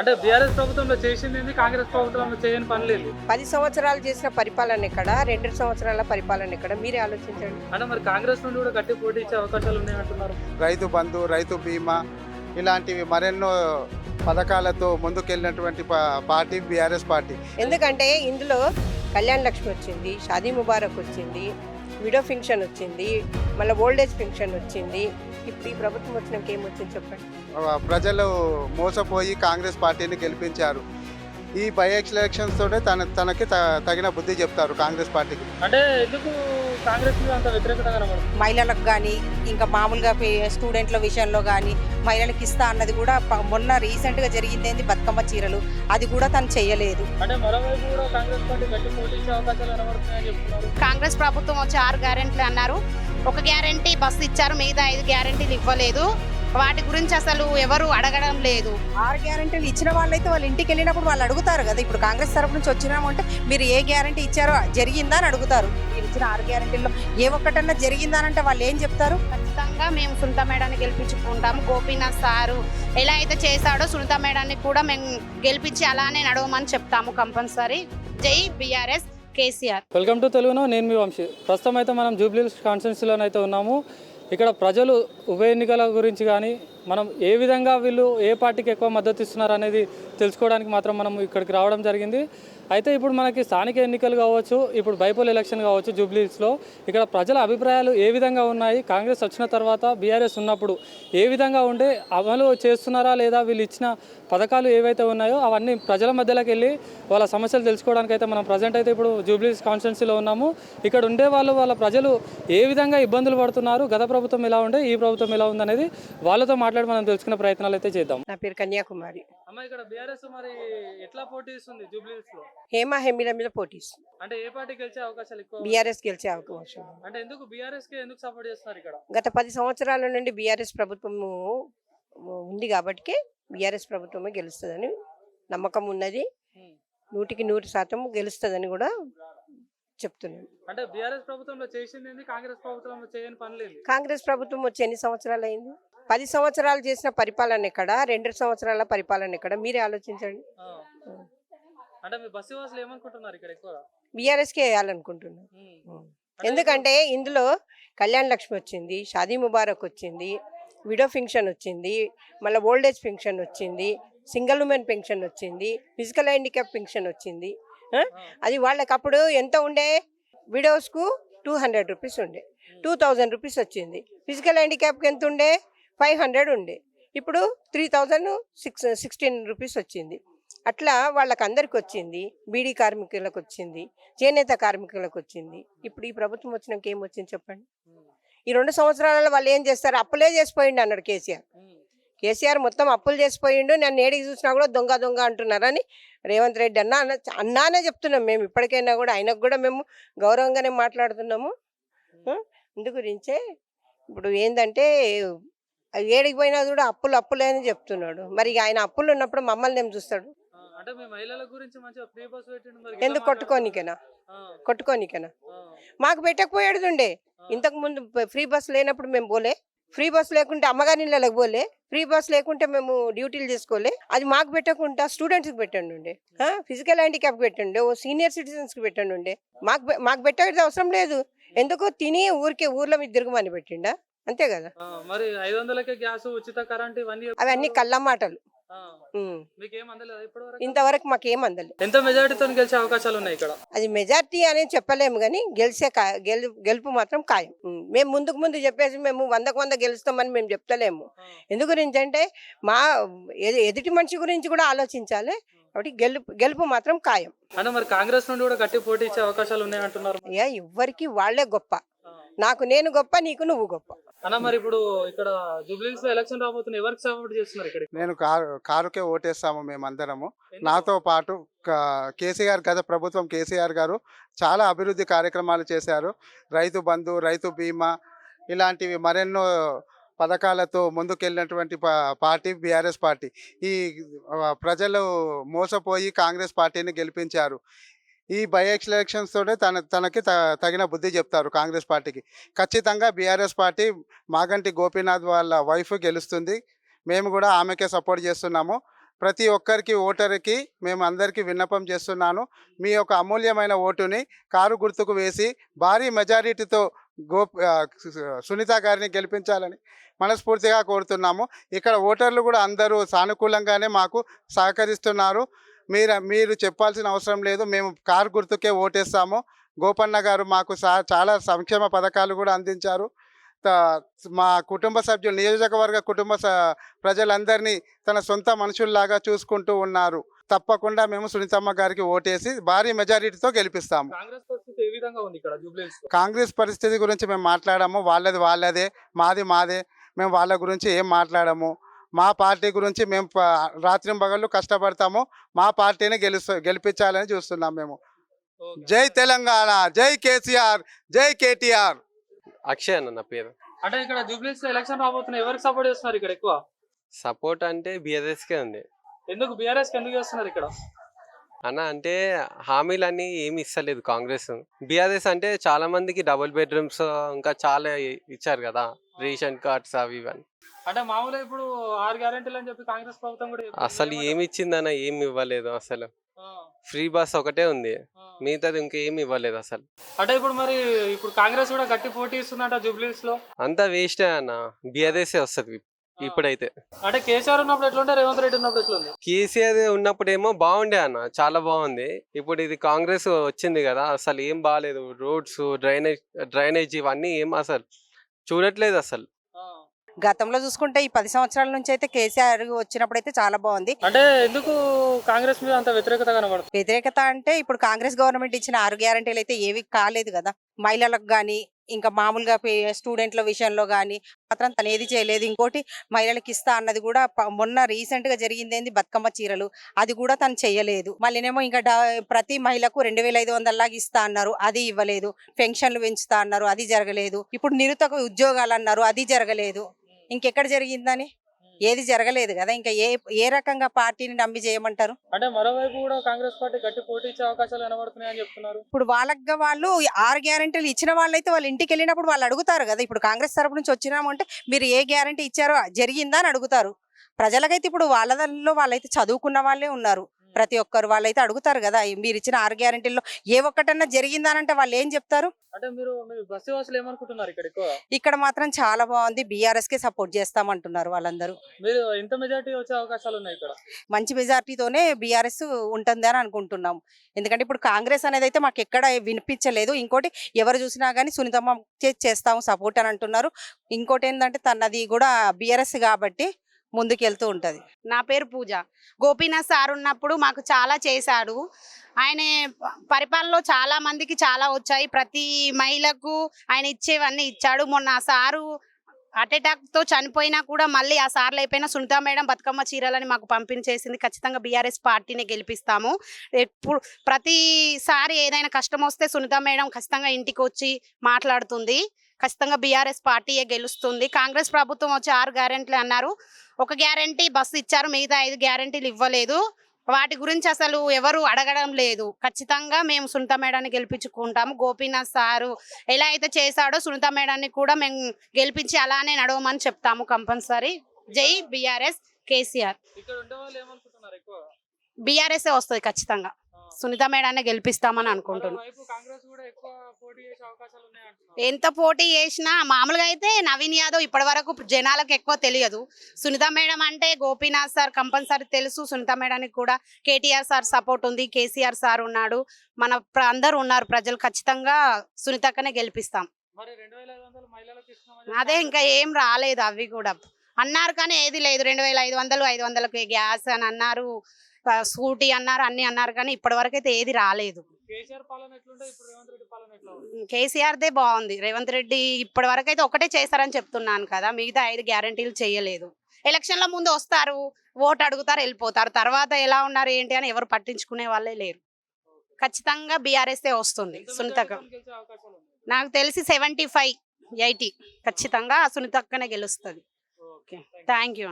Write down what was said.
అంటే బీఆర్ఎస్ ప్రభుత్వంలో చేసింది ఏంది? కాంగ్రెస్ ప్రభుత్వంలో చేయని పని లేదు. పది సంవత్సరాలు చేసిన పరిపాలన ఎక్కడ? రెండు సంవత్సరాల పరిపాలన ఎక్కడ? మీరే ఆలోచించండి. అంటే మరి కాంగ్రెస్ నుండి కూడా గట్టి పోటీ ఇచ్చే అవకాశాలు ఉన్నాయంటున్నారు. రైతు బంధు రైతు బీమా ఇలాంటివి మరెన్నో పథకాలతో ముందుకెళ్ళినటువంటి పార్టీ బీఆర్ఎస్ పార్టీ. ఎందుకంటే ఇందులో కళ్యాణ్ లక్ష్మి వచ్చింది షాదీ ముబారక్ వచ్చింది విడో ఫింక్షన్ వచ్చింది మళ్ళీ ఓల్డేజ్ ఫింక్షన్ వచ్చింది ఇప్పుడు ఈ ప్రభుత్వం వచ్చినాక ఏం వచ్చింది చెప్పండి ప్రజలు మోసపోయి కాంగ్రెస్ పార్టీని గెలిపించారు. ఈ బై ఎలక్షన్స్ తోనే తన తనకి తగిన బుద్ధి చెప్తారు కాంగ్రెస్ పార్టీకి. అంటే ఎందుకు మహిళలకు కానీ ఇంకా మామూలుగా పే- స్టూడెంట్ల విషయంలో కానీ మహిళలకు ఇస్తా అన్నది కూడా మొన్న రీసెంట్గా జరిగింది ఏంది బతుకమ్మ చీరలు. అది కూడా తను చేయలేదు. అంటే మరోవైపు కూడా కాంగ్రెస్ ప్రభుత్వం వచ్చి ఆరు గ్యారెంటీలు అన్నారు. ఒక గ్యారెంటీ బస్సు ఇచ్చారు మిగతా ఐదు గ్యారెంటీలు ఇవ్వలేదు. వాటి గురించి అసలు ఎవరు అడగడం లేదు. ఆరు గ్యారెంటీలు ఇచ్చిన వాళ్ళైతే వాళ్ళ ఇంటికి వెళ్ళినప్పుడు వాళ్ళు అడుగుతారు కదా ఇప్పుడు కాంగ్రెస్ తరపు నుంచి వచ్చినామంటే మీరు ఏ గ్యారెంటీ ఇచ్చారో జరిగిందా అని అడుగుతారు. ఇచ్చిన ఆరు గ్యారెంటీల్లో ఏ ఒక్కటన్నా జరిగిందా అని అంటే వాళ్ళు ఏం చెప్తారు? ఖచ్చితంగా మేము సునీత మేడాన్ని గెలిపించుకుంటాము గోపీనాథ్ సారు ఎలా అయితే చేశాడో సునీత మేడాన్ని కూడా మేము గెలిపించి అలానే నడవమని చెప్తాము కంపల్సరీ. జై బీఆర్ఎస్ కేసీఆర్. వెల్కమ్ టు తెలుగును నేను మీ వంశీ. ప్రస్తుతం అయితే మనం జూబ్లీ కాన్స్టిట్యున్సీలోనైతే ఉన్నాము. ఇక్కడ ప్రజలు ఉప ఎన్నికల గురించి కానీ మనం ఏ విధంగా వీళ్ళు ఏ పార్టీకి ఎక్కువ మద్దతు ఇస్తున్నారు అనేది తెలుసుకోవడానికి మాత్రం మనం ఇక్కడికి రావడం జరిగింది. అయితే ఇప్పుడు మనకి స్థానిక ఎన్నికలు కావచ్చు ఇప్పుడు బైపోల్ ఎలక్షన్ కావచ్చు జూబ్లీస్లో ఇక్కడ ప్రజల అభిప్రాయాలు ఏ విధంగా ఉన్నాయి కాంగ్రెస్ వచ్చిన తర్వాత బీఆర్ఎస్ ఉన్నప్పుడు ఏ విధంగా ఉండే అమలు చేస్తున్నారా లేదా వీళ్ళు ఇచ్చిన పథకాలు ఏవైతే ఉన్నాయో అవన్నీ ప్రజల మధ్యలోకి వెళ్ళి వాళ్ళ సమస్యలు తెలుసుకోవడానికి అయితే మనం ప్రజెంట్ అయితే ఇప్పుడు జూబ్లీస్ కాన్స్టిట్యున్సీలో ఉన్నాము. ఇక్కడ ఉండే వాళ్ళు వాళ్ళ ప్రజలు ఏ విధంగా ఇబ్బందులు పడుతున్నారు గత ప్రభుత్వం ఎలా ఉండే ఈ ప్రభుత్వం ఎలా ఉందనేది వాళ్ళతో మాట్లాడి మనం తెలుసుకునే ప్రయత్నాలు అయితే చేద్దాం. నా పేరు కన్యాకుమారి. అమ్మ ఇక్కడ బీఆర్ఎస్ మరి ఎట్లా పోటీ ఇస్తుంది జూబ్లీస్లో హేమ హెమిల మీద పోటీస్తుంది అంటే ఏ పార్టీ గెలిచే అవకాశాలు ఎక్కువ బీఆర్ఎస్ గెలిచే అవకాశం. అంటే ఎందుకు బీఆర్ఎస్కి ఎందుకు సపోర్ట్ చేస్తున్నారు ఇక్కడ? గత పది సంవత్సరాల నుండి బీఆర్ఎస్ ప్రభుత్వము ఉంది కాబట్టి బీఆర్ఎస్ ప్రభుత్వమే గెలుస్తుందని నమ్మకం ఉన్నది. నూటికి నూరు శాతం గెలుస్తుందని కూడా చెప్తున్నాను. అంటే బీఆర్ఎస్ ప్రభుత్వంలో చేసింది కాంగ్రెస్ ప్రభుత్వంలో చేయని కాంగ్రెస్ ప్రభుత్వం వచ్చి ఎన్ని సంవత్సరాలు అయింది? పది సంవత్సరాలు చేసిన పరిపాలన ఎక్కడ? రెండు సంవత్సరాల పరిపాలన ఎక్కడ? మీరే ఆలోచించండి. ఆ. అంటే మీ బస్సు వాసులు ఏమనుకుంటున్నారు ఇక్కడ ఎక్కువగా? బీఆర్ఎస్కే వేయాలనుకుంటున్నాను. ఎందుకంటే ఇందులో కళ్యాణ్ లక్ష్మి వచ్చింది షాదీ ముబారక్ వచ్చింది విడో ఫింక్షన్ వచ్చింది మళ్ళీ ఓల్డేజ్ ఫింక్షన్ వచ్చింది సింగిల్ ఉమెన్ పెన్షన్ వచ్చింది ఫిజికల్ హ్యాండిక్యాప్ పెన్షన్ వచ్చింది? అది వాళ్ళకి అప్పుడు ఎంత ఉండే? విడోస్కు టూ హండ్రెడ్ రూపీస్ ఉండే. టూ థౌజండ్ రూపీస్ వచ్చింది. ఫిజికల్ హ్యాండిక్యాప్కి ఎంత ఉండే? ఫైవ్ హండ్రెడ్ ఉండే. ఇప్పుడు three thousand six sixteen rupees వచ్చింది. అట్లా వాళ్ళకి అందరికి వచ్చింది. బీడీ కార్మికులకు వచ్చింది. చేనేత కార్మికులకు వచ్చింది. ఇప్పుడు ఈ ప్రభుత్వం వచ్చినాక ఏం వచ్చింది చెప్పండి? ఈ రెండు సంవత్సరాలలో వాళ్ళు ఏం చేస్తారు? అప్పులే చేసిపోయిండు అన్నాడు కేసీఆర్. కేసీఆర్ మొత్తం అప్పులు చేసిపోయిండు. నన్ను ఏడికి చూసినా కూడా దొంగ దొంగ అంటున్నారని రేవంత్ రెడ్డి అన్న అన్న అన్నానే చెప్తున్నాం మేము. ఇప్పటికైనా కూడా ఆయనకు కూడా మేము గౌరవంగానే మాట్లాడుతున్నాము? అందు గురించే ఇప్పుడు ఏంటంటే ఏడికి పోయినా కూడా అప్పులు అప్పులే అని చెప్తున్నాడు. మరి ఆయన అప్పులు ఉన్నప్పుడు మమ్మల్ని ఏం చూస్తాడు? మరి ఎందుకు కొట్టుకోనికనా? కొట్టుకోనికనా? మాకు పెట్టకపోయాడు ఉండే. ఇంతకు ముందు ఫ్రీ బస్ లేనప్పుడు మేము పోలే. ఫ్రీ బస్ లేకుంటే అమ్మగారి ఇళ్ళకి పోలే. ఫ్రీ బస్ లేకుంటే మేము డ్యూటీలు చేసుకోలే. అది మాకు పెట్టకుండా స్టూడెంట్స్కి పెట్టండి ఉండే. ఫిజికల్ హ్యాండిక్యాప్ పెట్టండి ఓ సీనియర్ సిటిజన్స్కి పెట్టండి ఉండే. మాకు మాకు పెట్టేది అవసరం లేదు. ఎందుకు తిని ఊరికే ఊర్లో మీద తిరగమని పెట్టిండా? అంతే కదా? మరి ఐదు వందలకే గ్యాస్ ఉచిత కరెంట్ ఇవన్నీ అవన్నీ కళ్ళ మాటలు. మీకేం అందలేదా ఇంతవరకు మాకేం అందలే. ఎంత మెజారిటీతో గెలిచే అవకాశాలు ఉన్నాయి ఇక్కడ? అది మెజార్టీ అని చెప్పలేము కానీ గెలిచే గెలుపు మాత్రం ఖాయం. మేము ముందుకు ముందు చెప్పేసి మేము వందకు వంద గెలుస్తామని మేము చెప్తలేము. ఎందు గురించి అంటే మా ఎదు- ఎదుటి మనిషి గురించి కూడా ఆలోచించాలి. కాబట్టి గెలుపు గెలుపు మాత్రం ఖాయం. అంటే మరి కాంగ్రెస్ నుండి కూడా గట్టి పోటీ ఇచ్చే అవకాశాలు ఉన్నాయి అంటున్నారు వాళ్ళే గొప్ప. నాకు నేను గొప్ప నీకు నువ్వు గొప్ప. అన్న మరి ఇప్పుడు ఇక్కడ జూబ్లీస్లో ఎలక్షన్ రాబోతున్న ఎవరికి సపోర్ట్ చేస్తున్నారు ఇక్కడ నేను కారు కారుకే ఓటేస్తాము మేమందరము. నాతో పాటు కేసీఆర్ గత ప్రభుత్వం కేసీఆర్ గారు చాలా అభివృద్ధి కార్యక్రమాలు చేశారు. రైతు బంధు రైతు బీమా ఇలాంటివి మరెన్నో పథకాలతో ముందుకెళ్ళినటువంటి పార్టీ బీఆర్ఎస్ పార్టీ. ఈ ప్రజలు మోసపోయి కాంగ్రెస్ పార్టీని గెలిపించారు. ఈ బై ఎలక్షన్స్ తోనే తన తనకి త- తగిన బుద్ధి చెప్తారు కాంగ్రెస్ పార్టీకి. ఖచ్చితంగా బీఆర్ఎస్ పార్టీ మాగంటి గోపీనాథ్ వాళ్ళ వైఫ్ గెలుస్తుంది. మేము కూడా ఆమెకే సపోర్ట్ చేస్తున్నాము. ప్రతి ఒక్కరికి ఓటర్కి మేము అందరికీ విన్నపం చేస్తున్నాను. మీ యొక్క అమూల్యమైన ఓటుని కారు గుర్తుకు వేసి భారీ మెజారిటీతో గో సునీత గారిని గెలిపించాలని మనస్ఫూర్తిగా కోరుతున్నాము. ఇక్కడ ఓటర్లు కూడా అందరూ సానుకూలంగానే మాకు సహకరిస్తున్నారు. మీరు మీరు చెప్పాల్సిన అవసరం లేదు. మేము కారు గుర్తుకే ఓటేస్తాము. గోపన్న గారు మాకు సా చాలా సంక్షేమ పథకాలు కూడా అందించారు. మా కుటుంబ సభ్యులు నియోజకవర్గ కుటుంబ స- ప్రజలందరినీ తన సొంత మనుషుల్లాగా చూసుకుంటూ ఉన్నారు. తప్పకుండా మేము సునీతమ్మ గారికి ఓటేసి భారీ మెజారిటీతో గెలిపిస్తాము. కాంగ్రెస్ పరిస్థితి ఏ విధంగా ఉంది ఇక్కడ జూబ్లీస్ కాంగ్రెస్ పరిస్థితి గురించి మేము మాట్లాడాము. వాళ్ళది వాళ్ళదే మాది మాదే. మేము వాళ్ళ గురించి ఏం మాట్లాడము. మా పార్టీ గురించి మేము రాత్రి పగళ్ళు కష్టపడతాము. మా పార్టీని గెలుస్తూ గెలిపించాలని చూస్తున్నాం మేము. జై తెలంగాణ జై కేసీఆర్ జై కేటీఆర్. అక్షయ్ అన్న నా పేరు. అంటే ఇక్కడ జూబ్లీస్ ఎలక్షన్ రాబోతున్నాయి. ఎవరికి సపోర్ట్ చేస్తున్నారు ఇక్కడ ఎక్కువ? సపోర్ట్ అంటే BRS కే ఉంది ఎందుకు? బీఆర్ఎస్కి ఎందుకు చేస్తున్నారు ఇక్కడ? అన్న అంటే హామీలన్నీ ఏమి ఇస్తలేదు కాంగ్రెస్. బీఆర్ఎస్ అంటే చాలా మందికి డబుల్ బెడ్రూమ్స్ ఇంకా చాలా ఇచ్చారు కదా. రేషన్ కార్డ్స్ అవి ఇవన్నీ. అంటే మామూలుగా ఇప్పుడు ఆరు గ్యారెంటీలు అని చెప్పి కాంగ్రెస్ ప్రభుత్వం కూడా. అసలు ఏమి ఇచ్చిందన్న ఏమి ఇవ్వలేదు అసలు. ఫ్రీ బస్ ఒకటే ఉంది. మిగతాది ఇంకేమి ఇవ్వలేదు అసలు. అంటే ఇప్పుడు మరి ఇప్పుడు కాంగ్రెస్ కూడా గట్టి పోటీ ఇస్తుందంట జూబ్లీస్లో అంతా వేస్టే అన్న. బీఆర్ఎస్ వస్తుంది ఇప్పుడైతే. అంటే కేసీఆర్ ఉన్నప్పుడు ఎట్లుంటే రేవంత్ రెడ్డి ఉన్నప్పుడు ఎట్లుంది కేసీఆర్ ఉన్నప్పుడేమో బాగుండే అన్న. చాలా బాగుంది. ఇప్పుడు ఇది కాంగ్రెస్ వచ్చింది కదా. అసలు ఏం బాగాలేదు రోడ్స్ డ్రైనేజ్ డ్రైనేజ్ ఇవన్నీ ఏం అసలు చూడట్లేదు అసలు ఆ. గతంలో చూసుకుంటే ఈ పది సంవత్సరాల నుంచి అయితే కేసీఆర్ వచ్చినప్పుడు అయితే చాలా బాగుంది. అంటే ఎందుకు కాంగ్రెస్ మీద అంత వ్యతిరేకత కనబడుతుంది? వ్యతిరేకత అంటే ఇప్పుడు కాంగ్రెస్ గవర్నమెంట్ ఇచ్చిన ఆరు గ్యారంటీలు అయితే ఏవి కాలేదు కదా. మహిళలకు కానీ ఇంకా మామూలుగా పే- స్టూడెంట్ల విషయంలో కానీ మాత్రం తను ఏది చేయలేదు. ఇంకోటి మహిళలకు ఇస్తా అన్నది కూడా మొన్న రీసెంట్గా జరిగింది ఏంది? బతుకమ్మ చీరలు. అది కూడా తను చేయలేదు. మళ్ళీనేమో ఇంకా ప్రతి మహిళకు రెండు వేల ఐదు వందలలాగా ఇస్తా అన్నారు. అది ఇవ్వలేదు. పెన్షన్లు పెంచుతా అన్నారు. అది జరగలేదు. ఇప్పుడు నిరుతకు ఉద్యోగాలు అన్నారు. అది జరగలేదు. ఇంకెక్కడ జరిగిందని ఏది జరగలేదు కదా! ఇంకా ఏ ఏ రకంగా పార్టీని నమ్మి చేయమంటారు? అంటే మరోవైపు కూడా కాంగ్రెస్ పార్టీ గట్టి పోటీ ఇచ్చే అవకాశాలు కనబడుతున్నాయని చెప్తున్నారు. ఇప్పుడు వాళ్ళకి వాళ్ళు ఆరు గ్యారెంటీలు ఇచ్చిన వాళ్ళైతే వాళ్ళ ఇంటికి వెళ్ళినప్పుడు వాళ్ళు అడుగుతారు కదా! ఇప్పుడు కాంగ్రెస్ తరపు నుంచి వచ్చినామంటే మీరు ఏ గ్యారెంటీ ఇచ్చారో జరిగిందా అని అడుగుతారు. ప్రజలకైతే ఇప్పుడు వాళ్ళలో వాళ్ళైతే చదువుకున్న వాళ్ళే ఉన్నారు. ప్రతి ఒక్కరు వాళ్ళైతే అడుగుతారు కదా మీరు ఇచ్చిన ఆరు గ్యారెంటీల్లో ఏ ఒక్కటన్నా జరిగిందా అని అంటే వాళ్ళు ఏం చెప్తారు? అంటే మీరు బస్సు ఏమనుకుంటున్నారు ఇక్కడ మాత్రం చాలా బాగుంది బీఆర్ఎస్ కే సపోర్ట్ చేస్తామంటున్నారు వాళ్ళందరూ. మీరు ఎంత మెజారిటీ వచ్చే అవకాశాలు ఉన్నాయి ఇక్కడ? మంచి మెజార్టీతోనే బీఆర్ఎస్ ఉంటుంది అని అనుకుంటున్నాం. ఎందుకంటే ఇప్పుడు కాంగ్రెస్ అనేది అయితే మాకు ఎక్కడ వినిపించలేదు. ఇంకోటి ఎవరు చూసినా కానీ సునీతమ్మ చేస్తాము సపోర్ట్ అని అంటున్నారు. ఇంకోటి ఏంటంటే తనది కూడా బీఆర్ఎస్ కాబట్టి ముందుకు వెళ్తూ నా పేరు పూజ. గోపీనాథ్ సార్ ఉన్నప్పుడు మాకు చాలా చేశాడు. ఆయన పరిపాలనలో చాలా మందికి చాలా వచ్చాయి. ప్రతి మహిళకు ఆయన ఇచ్చేవన్నీ ఇచ్చాడు. మొన్న ఆ సారు అటాక్తో చనిపోయినా కూడా మళ్ళీ ఆ సార్లు అయిపోయినా సునీత మేడం బతుకమ్మ చీరలని మాకు పంపించేసింది. ఖచ్చితంగా బీఆర్ఎస్ పార్టీని గెలిపిస్తాము. ఎప్పుడు ప్రతిసారి ఏదైనా కష్టం వస్తే సునీత మేడం ఖచ్చితంగా ఇంటికి వచ్చి మాట్లాడుతుంది. ఖచ్చితంగా బీఆర్ఎస్ పార్టీయే గెలుస్తుంది. కాంగ్రెస్ ప్రభుత్వం వచ్చి ఆరు గ్యారెంటీలు అన్నారు. ఒక గ్యారంటీ బస్సు ఇచ్చారు మిగతా ఐదు గ్యారంటీలు ఇవ్వలేదు. వాటి గురించి అసలు ఎవరు అడగడం లేదు. ఖచ్చితంగా మేము సునీత మేడాన్ని గెలిపించుకుంటాము. గోపీనాథ్ సారు ఎలా అయితే చేశాడో సునీత మేడాన్ని కూడా మేము గెలిపించి అలానే నడవమని చెప్తాము కంపల్సరీ. జై బీఆర్ఎస్ కేసీఆర్. ఇక్కడ ఉండే వాళ్ళు ఏమనుకుంటున్నారు ఎక్కువ? బీఆర్ఎస్ వస్తుంది ఖచ్చితంగా. సునీత మేడాన్ని గెలిపిస్తామని అంటున్నారు ఎంత పోటీ చేసినా మామూలుగా అయితే నవీన్ యాదవ్ ఇప్పటి వరకు జనాలకు ఎక్కువ తెలియదు. సునీత మేడం అంటే గోపీనాథ్ సార్ కంపల్సరీ తెలుసు. సునీత మేడానికి కూడా కేటీఆర్ సార్ సపోర్ట్ ఉంది. కేసీఆర్ సార్ ఉన్నాడు. మన అందరూ ఉన్నారు. ప్రజలు ఖచ్చితంగా సునీతక్కనే గెలిపిస్తాం. అదే ఇంకా ఏం రాలేదు అవి కూడా. అన్నారు కానీ ఏది లేదు. రెండు వేల ఐదు వందలు ఐదు వందలకి గ్యాస్ అని అన్నారు. స్కూటీ అన్నారు అన్ని అన్నారు కానీ ఇప్పటి వరకు అయితే ఏది రాలేదు. కేసీఆర్ కేసీఆర్దే బాగుంది. రేవంత్ రెడ్డి ఇప్పటి వరకు అయితే ఒకటే చేస్తారని చెప్తున్నాను కదా మిగతా ఐదు గ్యారంటీలు చేయలేదు. ఎలక్షన్ల ముందు వస్తారు ఓటు అడుగుతారు వెళ్ళిపోతారు. తర్వాత ఎలా ఉన్నారు ఏంటి అని ఎవరు పట్టించుకునే వాళ్ళే లేరు. ఖచ్చితంగా బీఆర్ఎస్ వస్తుంది సునీతక్క నాకు తెలిసి సెవెంటీ ఫైవ్ ఎయిటీ ఖచ్చితంగా సునీతక్కనే గెలుస్తుంది. Okay thank you